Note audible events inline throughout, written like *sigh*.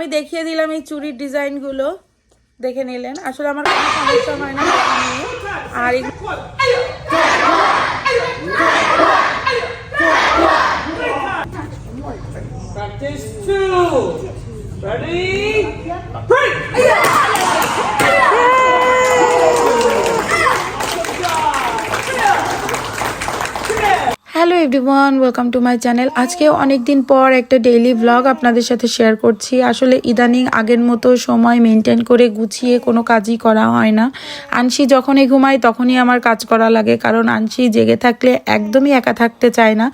আমি দেখিয়ে দিলাম এই চুরির ডিজাইনগুলো দেখে নিলেন আসলে আমার কোনো সমস্যা হয় না আর Practice two. Ready? Hello everyone welcome to my channel আজকে অনেক দিন পর একটা ডেইলি ব্লগ আপনাদের সাথে শেয়ার করছি। আসলে ইদানিং আগের মতো সময় মেনটেন করে গুছিয়ে কোনো কাজই করা হয় না। আনসি যখনই ঘুমাই তখনই আমার কাজ করা লাগে, কারণ আনসি জেগে থাকলে একদমই একা থাকতে চায় না।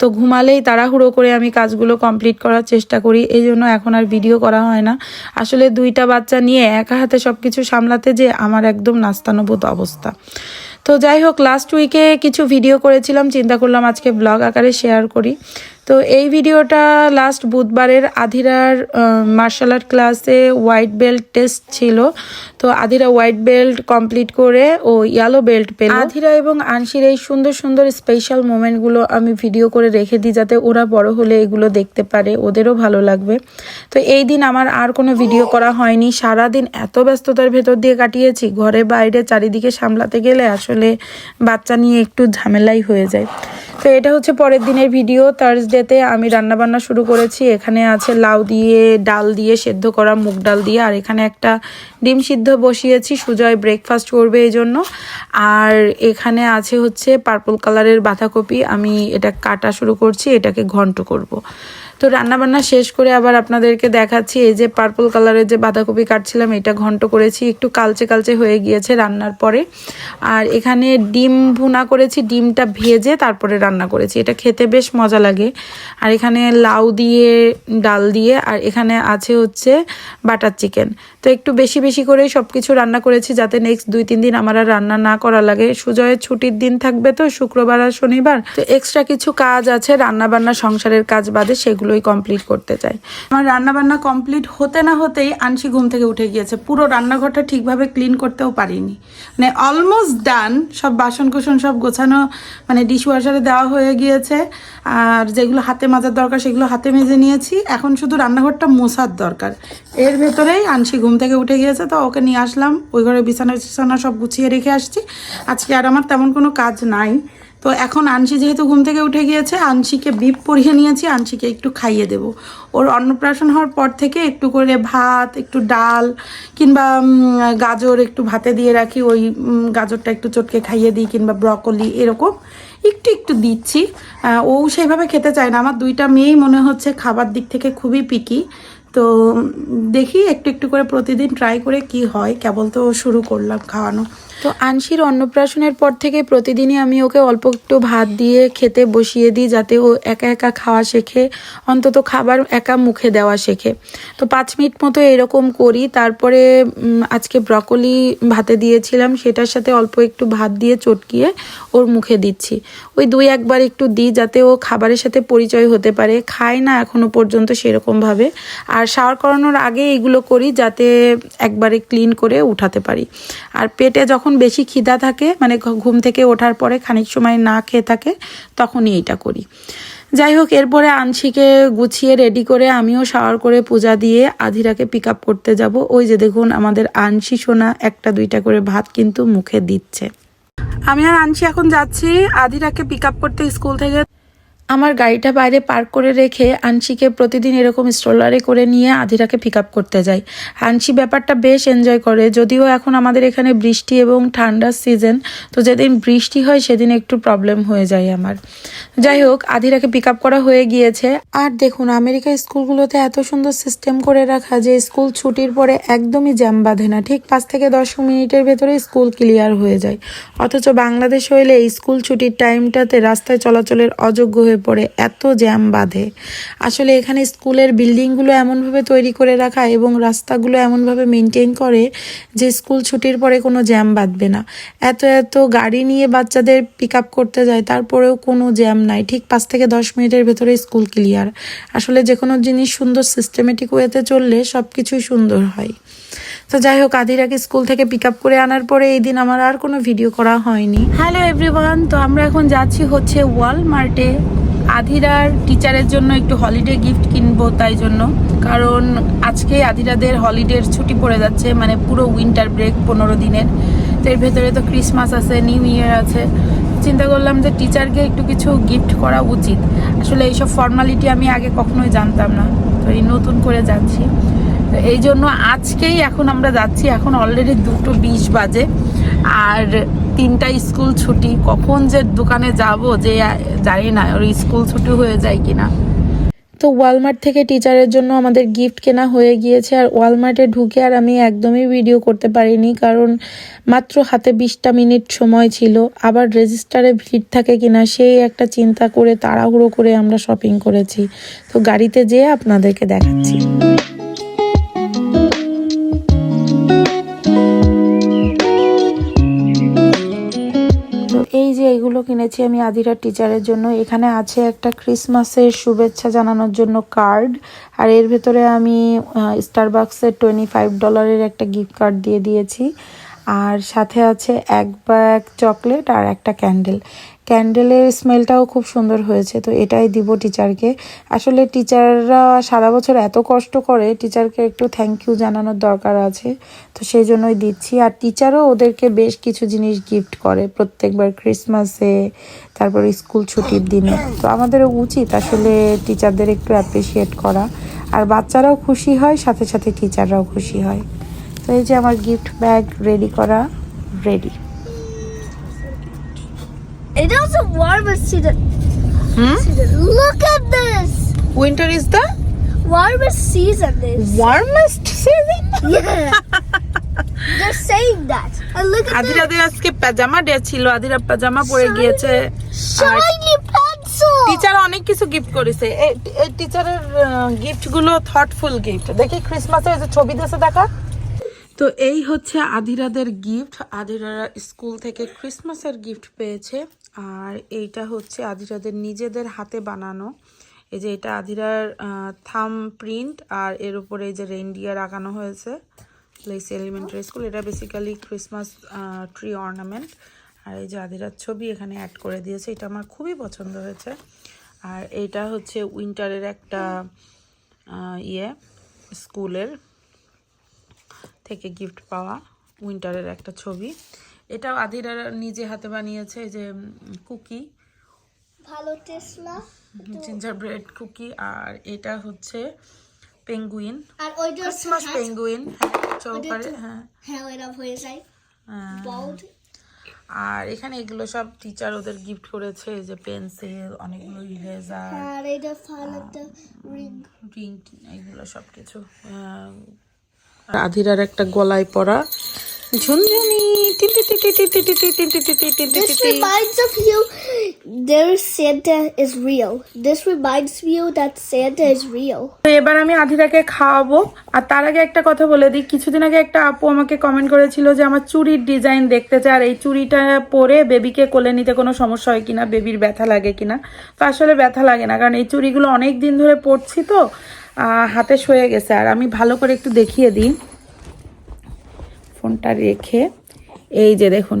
তো ঘুমালেই তাড়াহুড়ো করে আমি কাজগুলো কমপ্লিট করার চেষ্টা করি, এই জন্য এখন আর ভিডিও করা হয় না। আসলে দুইটা বাচ্চা নিয়ে একা হাতে সব কিছু সামলাতে যে আমার একদম নাস্তানুভূত অবস্থা। তো যাই হোক লাস্ট উইকে কিছু ভিডিও করেছিলাম, চিন্তা করলাম আজকে ব্লগ আকারে শেয়ার করি। তো এই ভিডিওটা লাস্ট বুধবারের আধিরার মার্শাল আর্ট ক্লাসে হোয়াইট বেল্ট টেস্ট ছিল। তো আধিরা হোয়াইট বেল্ট কমপ্লিট করে ও ইয়েলো বেল্ট পেল। আধিরা এবং আনসির এই সুন্দর সুন্দর স্পেশাল মোমেন্টগুলো আমি ভিডিও করে রেখে দিই যাতে ওরা বড় হলে এগুলো দেখতে পারে, ওদেরও ভালো লাগবে। তো এই দিন আমার আর কোনো ভিডিও করা হয়নি। সারাদিন এত ব্যস্ততার ভেতর দিয়ে কাটিয়েছি, ঘরে বাইরে চারিদিকে সামলাতে গেলে আসলে বাচ্চা নিয়ে একটু ঝামেলাই হয়ে যায়। তো এটা হচ্ছে পরের দিনের ভিডিও। থার্সডেতে আমি রান্নাবান্না শুরু করেছি। এখানে আছে লাউ দিয়ে ডাল দিয়ে সেদ্ধ করা মুগ ডাল দিয়ে। আর এখানে একটা ডিম সিদ্ধ বসিয়েছি। সুজয় ব্রেকফাস্ট করবে এই জন্য আর এখানে আছে হচ্ছে পার্পল কালারের বাঁধাকপি। আমি এটা কাটা শুরু করছি। এটাকে ঘন্ট করব। তো রান্নাবান্না শেষ করে আবার আপনাদেরকে দেখাচ্ছি, এই যে পার্পল কালারের যে বাঁধাকপি কাটছিলাম, এটা ঘন্ট করেছি, একটু কালচে কালচে হয়ে গিয়েছে রান্নার পরে। আর এখানে ডিম ভুনা করেছি, ডিমটা ভেজে তারপরে রান্না করেছি, এটা খেতে বেশ মজা লাগে। আর এখানে লাউ দিয়ে, ডাল দিয়ে, আর এখানে আছে হচ্ছে বাটার চিকেন তো একটু বেশি বেশি করে সব কিছু রান্না করেছি, যাতে নেক্সট দুই তিন দিন আমার আর রান্না না করা লাগে। সুজয়ের ছুটির দিন থাকবে তো, শুক্রবার আর শনিবার। তো এক্সট্রা কিছু কাজ আছে রান্না বান্না সংসারের কাজ বাদে সেগুলোই কমপ্লিট করতে চাই। আমার রান্না বান্না কমপ্লিট হতে না হতেই আনসি ঘুম থেকে উঠে গিয়েছে। পুরো রান্নাঘরটা ঠিকভাবে ক্লিন করতেও পারিনি। মানে অলমোস্ট ডান সব বাসন কুসন সব গোছানো মানে ডিশ ওয়াশারে দেওয়া হয়ে গিয়েছে। আর যেগুলো হাতে মাজার দরকার, সেগুলো হাতে মেজে নিয়েছি। এখন শুধু রান্নাঘরটা মোছার দরকার। এর ভেতরেই আনসি ঘুম থেকে উঠে গিয়েছে, তো ওকে নিয়ে আসলাম। ওই ঘরে বিছানা বিছানা সব গুছিয়ে রেখে আসছি। আজকে আর আমার তেমন কোনো কাজ নাই। তো এখন আনসি যেহেতু ঘুম থেকে উঠে গিয়েছে, আনসিকে বিপ পরিয়ে নিয়েছি, আনসিকে একটু খাইয়ে দেব। ওর অন্নপ্রাশন হওয়ার পর থেকে একটু করে ভাত, একটু ডাল কিংবা গাজর একটু ভাতে দিয়ে রাখি, ওই গাজরটা একটু চটকে খাইয়ে দিই কিংবা ব্রকলি এরকম একটু একটু দিচ্ছি। ও সেইভাবে খেতে চায় না। আমার দুইটা মেয়েই মনে হচ্ছে খাবার দিক থেকে খুবই পিকি। তো দেখি একটু একটু করে প্রতিদিন ট্রাই করে কি হয়। কেবল তো শুরু করলাম খাওয়ানো। তো আনসির অন্নপ্রাশনের পর থেকে প্রতিদিনই আমি ওকে অল্প একটু ভাত দিয়ে খেতে বসিয়ে দিই যাতে ও একা একা খাওয়া শেখে, অন্তত খাবার একা মুখে দেওয়া শেখে। তো পাঁচ মিনিট মতো এরকম করি, তারপরে আজকে ব্রকলি ভাতে দিয়েছিলাম, সেটার সাথে অল্প একটু ভাত দিয়ে চটকিয়ে ওর মুখে দিচ্ছি। ওই দুই একবার একটু দিই যাতে ও খাবারের সাথে পরিচয় হতে পারে। খায় না এখনও পর্যন্ত সেরকমভাবে। আর শাওয়ার করানোর আগে এইগুলো করি যাতে একবারে ক্লিন করে উঠাতে পারি। আর পেটে যখন বেশি খিদা থাকে মানে ঘুম থেকে ওঠার পরে খানিক সময় না খেয়ে থাকে, তখনই এটা করি। যাই হোক, এরপরে আনসিকে গুছিয়ে রেডি করে আমিও শাওয়ার করে পূজা দিয়ে আধিরাকে পিক আপ করতে যাব। ওই যে দেখুন, আমাদের আনসি সোনা একটা দুইটা করে ভাত কিন্তু মুখে দিচ্ছে। আমি আর আনসি এখন যাচ্ছি আধিরাকে পিক আপ করতে স্কুল থেকে। আমার গাড়িটা বাইরে পার্ক করে রেখে আনসিকে প্রতিদিন এরকম স্ট্রলারে করে নিয়ে আধিরাকে পিক আপ করতে যাই। আনসি ব্যাপারটা বেশ এনজয় করে, যদিও এখন আমাদের এখানে বৃষ্টি এবং ঠান্ডার সিজন তো যেদিন বৃষ্টি হয় সেদিন একটু প্রবলেম হয়ে যায় আমার। যাই হোক, আধিরাকে পিক আপ করা হয়ে গিয়েছে। আর দেখুন, আমেরিকা স্কুলগুলোতে এত সুন্দর সিস্টেম করে রাখা যে স্কুল ছুটির পরে একদমই জ্যাম বাঁধে না, ঠিক পাঁচ থেকে দশ মিনিটের ভেতরে স্কুল ক্লিয়ার হয়ে যায়। অথচ বাংলাদেশ হইলে স্কুল ছুটির টাইমটাতে রাস্তায় চলাচলের অযোগ্য হয়ে পড়ে, এত জ্যাম বাঁধে। আসলে এখানে স্কুলের বিল্ডিংগুলো এমনভাবে তৈরি করে রাখা এবং রাস্তাগুলো এমনভাবে মেনটেন করে যে স্কুল ছুটির পরে কোনো জ্যাম বাঁধবে না। এত এত গাড়ি নিয়ে বাচ্চাদের পিক আপ করতে যায়, তারপরেও কোনো জ্যাম নাই। ঠিক পাঁচ থেকে দশ মিনিটের ভেতরে স্কুল ক্লিয়ার আসলে যে কোনো জিনিস সুন্দর সিস্টেমেটিক ওয়েতে চললে সব কিছুই সুন্দর হয়। তো যাই হোক, আদিরাকে স্কুল থেকে পিক আপ করে আনার পরে এই দিন আমার আর কোনো ভিডিও করা হয়নি। হ্যালো এভরিওয়ান তো আমরা এখন যাচ্ছি হচ্ছে ওয়ালমার্টে আধিরার টিচারের জন্য একটু হলিডে গিফট কিনবো তাই জন্য। কারণ আজকে আধিরাদের হলিডের ছুটি পড়ে যাচ্ছে মানে পুরো উইন্টার ব্রেক পনেরো দিনের। তো এর ভেতরে তো ক্রিসমাস আছে নিউ ইয়ার আছে। চিন্তা করলাম যে টিচারকে একটু কিছু গিফট করা উচিত। আসলে এইসব ফর্মালিটি আমি আগে কখনোই জানতাম না। তো এই নতুন করে যাচ্ছি তো এই জন্য আজকেই এখন আমরা যাচ্ছি, এখন অলরেডি দুটো বিশ বাজে। আর তিনটা স্কুল ছুটি, কখন যে দোকানে যাব যে জানি না, ওর স্কুল ছুটি হয়ে যায় কিনা। তো ওয়ালমার্ট থেকে টিচারের জন্য আমাদের গিফট কেনা হয়ে গিয়েছে, আর ওয়ালমার্টে ঢুকে আর আমি একদমই ভিডিও করতে পারিনি, কারণ মাত্র হাতে বিশটা মিনিট সময় ছিল। আবার রেজিস্টারে ভিড় থাকে কিনা, সেই একটা চিন্তা করে, তাড়াহুড়ো করে আমরা শপিং করেছি। তো গাড়িতে যেয়ে আপনাদেরকে দেখাচ্ছি। কিনেছি আমি আদিরার টিচারের জন্য। এখানে আছে একটা ক্রিসমাসের শুভেচ্ছা জানানোর জন্য কার্ড আর এর ভেতরে আমি স্টারবাক্সের টোয়েন্টি ফাইভ ডলারের একটা গিফট কার্ড দিয়ে দিয়েছি। আর সাথে আছে এক ব্যাগ চকলেট আর একটা ক্যান্ডেল ক্যান্ডেলের স্মেলটাও খুব সুন্দর হয়েছে, তো এটাই দিব টিচারকে আসলে টিচাররা সারা বছর এত কষ্ট করে টিচারকে একটু থ্যাংক ইউ জানানোর দরকার আছে, তো সেই জন্যই দিচ্ছি। আর টিচারও ওদেরকে বেশ কিছু জিনিস গিফট করে, প্রত্যেকবার ক্রিসমাসে তারপর স্কুল ছুটির দিনে। তো আমাদেরও উচিত আসলে টিচারদের একটু অ্যাপ্রিসিয়েট করা। আর বাচ্চারাও খুশি হয়, সাথে সাথে টিচাররাও খুশি হয়। তো এই যে আমার গিফট ব্যাগ রেডি করা ready It also warmest season. হুম season. Look at this. Winter is the Warmest season is. Warmest season Yeah. *laughs* They're saying that. And look at the আদিরাদের আজকে পাজামা ডে ছিল আদিরা পাজামা পরে গিয়েছে shiny pencil. টিচার অনেক কিছু গিফট করেছে এই টিচারের গিফটগুলো থটফুল গিফট দেখি ক্রিসমাসের যে ছবি দিয়েছে দেখা তো এই হচ্ছে আধিরাদের গিফট আধিরারা স্কুল থেকে ক্রিসমাসের গিফট পেয়েছে। আর এইটা হচ্ছে আধিরাদের নিজেদের হাতে বানানো। এই যে এটা আধিরার থাম প্রিন্ট আর এর উপরে এই যে রেইনডিয়ার আঁকানো হয়েছে। প্লেস এলিমেন্টারি স্কুল এটা বেসিক্যালি ক্রিসমাস ট্রি অর্নামেন্ট আর এই যে আধিরার ছবি এখানে অ্যাড করে দিয়েছে, এটা আমার খুবই পছন্দ হয়েছে। আর এটা হচ্ছে উইন্টারের একটা ইয়ে স্কুলের থেকে গিফট পাওয়া উইন্টারের একটা ছবি। এটাও আধিরা নিজে হাতে বানিয়েছে এই যে কুকি ভালো টেসলা। জিঞ্জার ব্রেড কুকি আর এটা হচ্ছে পেঙ্গুইন আর ওইটা ক্রিসমাস পেঙ্গুইন চৌকারে হ্যাঁ হ্যাঁ। ওইটা হয়ে যায়। হ্যাঁ। আর এখানে এগুলো সব টিচার ওদের গিফট করেছে এই যে পেন্সিল অনেকগুলো ইরেজার আর এইটা ভালো একটা রিং রিং এগুলো সব কিছু আধিরার একটা গলায় পরা ঝুনঝুনি This reminds of you there Santa is real. This reminds you that Santa is real. তো এবার আমি আধিরাকে খাওয়াবো আর তার আগে একটা কথা বলে দিই কিছুদিন আগে একটা আপু আমাকে কমেন্ট করেছিল যে আমার চুরির ডিজাইন দেখতে চায় আর এই চুরিটা পরে বেবিকে কোলে নিতে কোনো সমস্যা হয় কিনা বেবির ব্যথা লাগে কিনা তো আসলে ব্যথা লাগে না কারণ এই চুরিগুলো অনেক দিন ধরে পড়ছি তো হাতে সয়ে গেছে। আর আমি ভালো করে একটু দেখিয়ে দিই। ফোনটা রেখে। এই যে দেখুন,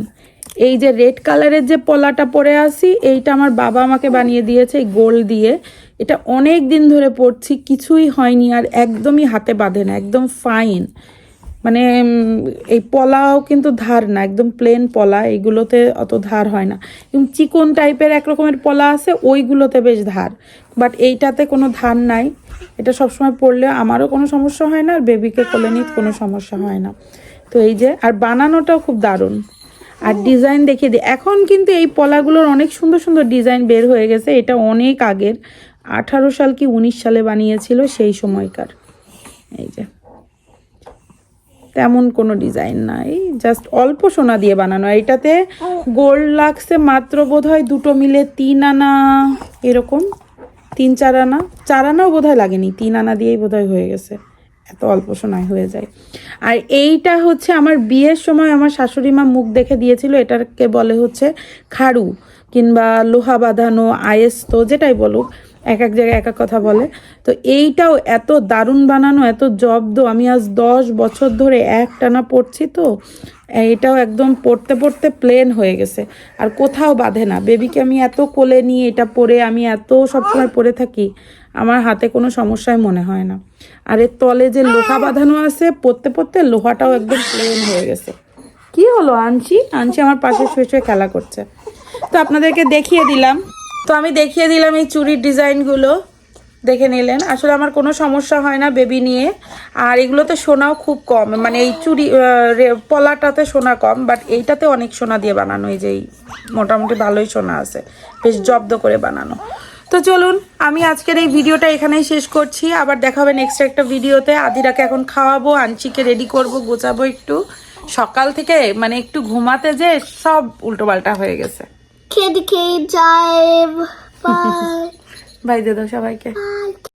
এই যে রেড কালারের যে পলাটা পরে আসি এইটা আমার বাবা আমাকে বানিয়ে দিয়েছে এই গোল দিয়ে। এটা অনেক দিন ধরে পড়ছি কিছুই হয়নি আর একদমই হাতে বাঁধে না, একদম ফাইন মানে এই পলাও কিন্তু ধার না, একদম প্লেন পলা এইগুলোতে অত ধার হয় না। এবং চিকন টাইপের এক রকমের পলা আছে, ওইগুলোতে বেশ ধার। বাট এইটাতে কোনো ধার নাই। এটা সবসময় পরলে আমারও কোনো সমস্যা হয় না, আর বেবিকে কোলে নিতে কোনো সমস্যা হয় না। তো এই যে, আর বানানোটাও খুব দারুণ। আর ডিজাইন দেখিয়ে দিই এখন কিন্তু এই পলাগুলোর অনেক সুন্দর সুন্দর ডিজাইন বের হয়ে গেছে, এটা অনেক আগের। আঠারো সাল কি উনিশ সালে বানিয়েছিল সেই সময়কার। এই যে। তেমন কোনো ডিজাইন নাই জাস্ট অল্প সোনা দিয়ে বানানো। এটাতে গোল্ড লাগছে মাত্র বোধ হয় দুটো মিলে তিন আনা, এরকম। তিন, চার আনা। চার আনাও বোধ হয় লাগেনি, তিন আনা দিয়েই বোধ হয় গেছে। এত অল্প সোনায় হয়ে যায়। আর এইটা হচ্ছে আমার বিয়ের সময় আমার শাশুড়ি মা মুখ দেখে দিয়েছিল, এটাকে বলে হচ্ছে খাড়ু কিংবা লোহা বাঁধানো, আয়েস্ত, যেটাই বলুক। এক এক জায়গায় এক এক কথা বলে। তো এইটাও এত দারুণ বানানো, এত জব্দ। আমি আজ দশ বছর ধরে একটানা পড়ছি তো, এটাও একদম পড়তে পড়তে প্লেন হয়ে গেছে। আর কোথাও বাঁধে না। বেবিকে আমি এত কোলে নিয়ে এটা পরে আমি এত সবসময় পরে থাকি, আমার হাতে কোনো সমস্যাই মনে হয় না। আর এর তলে যে লোহা বাঁধানো আছে, পড়তে পড়তে লোহাটাও একদম প্লেন হয়ে গেছে। কি হলো, আনছি? আনছি আমার পাশে শুয়ে শুয়ে খেলা করছে। তো আপনাদেরকে দেখিয়ে দিলাম। তো আমি দেখিয়ে দিলাম এই চুরির ডিজাইনগুলো। দেখে নিলেন। আসলে আমার কোনো সমস্যা হয় না বেবি নিয়ে। আর এগুলোতে সোনাও খুব কম। মানে এই চুরি পলাটাতে সোনা কম বাট এইটাতে অনেক সোনা দিয়ে বানানো। এই যে এই মোটামুটি ভালোই সোনা আছে। বেশ জব্দ করে বানানো। তো চলুন, আমি আজকের এই ভিডিওটা এখানেই শেষ করছি। আবার দেখা হবে নেক্সট একটা ভিডিওতে। আদিরাকে এখন খাওয়াবো আনচিকে রেডি করব, গোছাবো একটু। সকাল থেকে মানে একটু ঘুমাতে যে সব উল্টোপাল্টা হয়ে গেছে। K dive. Bye. বাই দে দাও সবাইকে Bye.